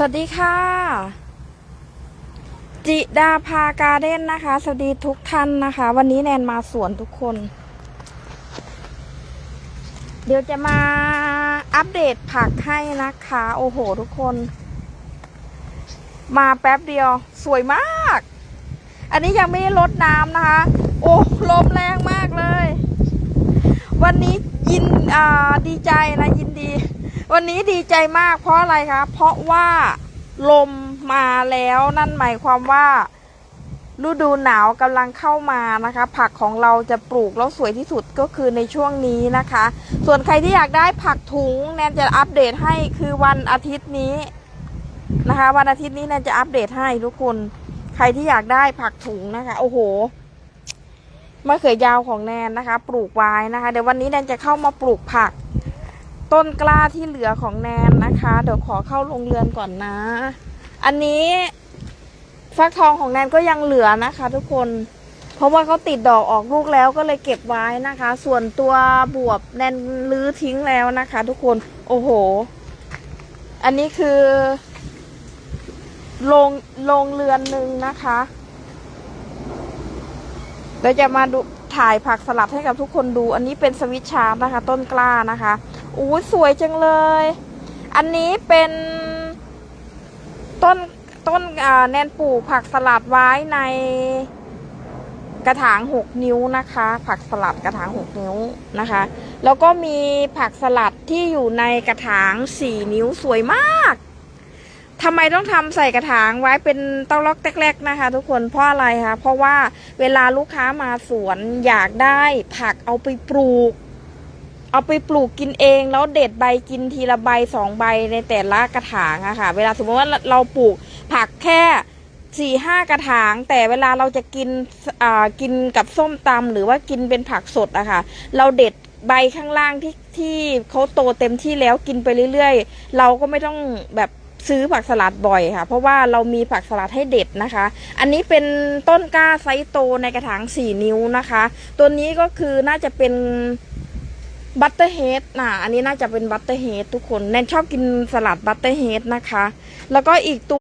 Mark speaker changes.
Speaker 1: สวัสดีค่ะ จิดาพาการ์เด้นนะคะ สวัสดีทุกท่านนะคะ วันนี้แนนมาสวนทุกคน เดี๋ยวจะมาอัปเดตผักให้นะคะ โอ้โห ทุกคน มาแป๊บเดียว สวยมาก อันนี้ยังไม่ได้ลดน้ำนะคะ โอ้ลมแรงมากเลย วันนี้ยินดีใจนะยินดี วันนี้ดีใจมากเพราะอะไรคะ เพราะว่าลมมาแล้วนั่นหมายความว่า ฤดูหนาวกำลังเข้ามานะคะ ผักของเราจะปลูกแล้วสวยที่สุดก็คือในช่วงนี้นะคะ ส่วนใครที่อยากได้ผักถุงแนนจะอัปเดตให้คือวันอาทิตย์นี้นะคะ วันอาทิตย์นี้แนนจะอัปเดตให้ทุกคน ใครที่อยากได้ผักถุงนะคะ โอ้โหมะเขือยาวของแนนนะคะ ปลูกไว้นะคะ เดี๋ยววันนี้แนนจะเข้ามาปลูกผัก ต้นกล้าที่เหลือของแนนนะคะ เดี๋ยวขอเข้าโรงเรือนก่อนนะ อันนี้ฟักทองของแนนก็ยังเหลือนะคะ ทุกคน เพราะว่าเขาติดดอกออกลูกแล้วก็เลยเก็บไว้นะคะ ส่วนตัวบวบแนนลื้อทิ้งแล้วนะคะ ทุกคน โอ้โห อันนี้คือโรงโรงเรือนหนึ่งนะคะเดี๋ยวจะมาดูถ่ายผักสลัดให้กับทุกคนดู อันนี้เป็นสวิตชาร์ปนะคะ ต้นกล้านะคะ อู้สวยจังเลย อันนี้เป็นต้นต้นแนนปลูกผักสลัดไว้ในกระถางหกนิ้วนะคะ ผักสลัดกระถางหกนิ้วนะคะ แล้วก็มีผักสลัดที่อยู่ในกระถางสี่นิ้วสวยมากทำไมต้องทำใส่กระถางไว้เป็นเต้าล็อกแรกๆนะคะ ทุกคนเพราะอะไรคะเพราะว่าเวลาลูกค้ามาสวนอยากได้ผักเอาไปปลูก เอาไปปลูกกินเองแล้วเด็ดใบกินทีละใบสองใบในแต่ละกระถางอะค่ะ เวลาสมมติว่าเราปลูกผักแค่สี่ห้ากระถาง แต่เวลาเราจะกินอ่ากินกับส้มตำหรือว่ากินเป็นผักสดอะค่ะ เราเด็ดใบข้างล่างที่ที่เขาโตเต็มที่แล้วกินไปเรื่อยๆ เราก็ไม่ต้องแบบซื้อผักสลัดบ่อยค่ะ เพราะว่าเรามีผักสลัดให้เด็ดนะคะ อันนี้เป็นต้นกล้าไซส์โตในกระถางสี่นิ้วนะคะ ตัวนี้ก็คือน่าจะเป็น บัตเตอร์เฮดนะอันนี้น่าจะเป็นบัตเตอร์เฮดทุกคน แนนชอบกินสลัดบัตเตอร์เฮดนะคะ แล้วก็อีกตัว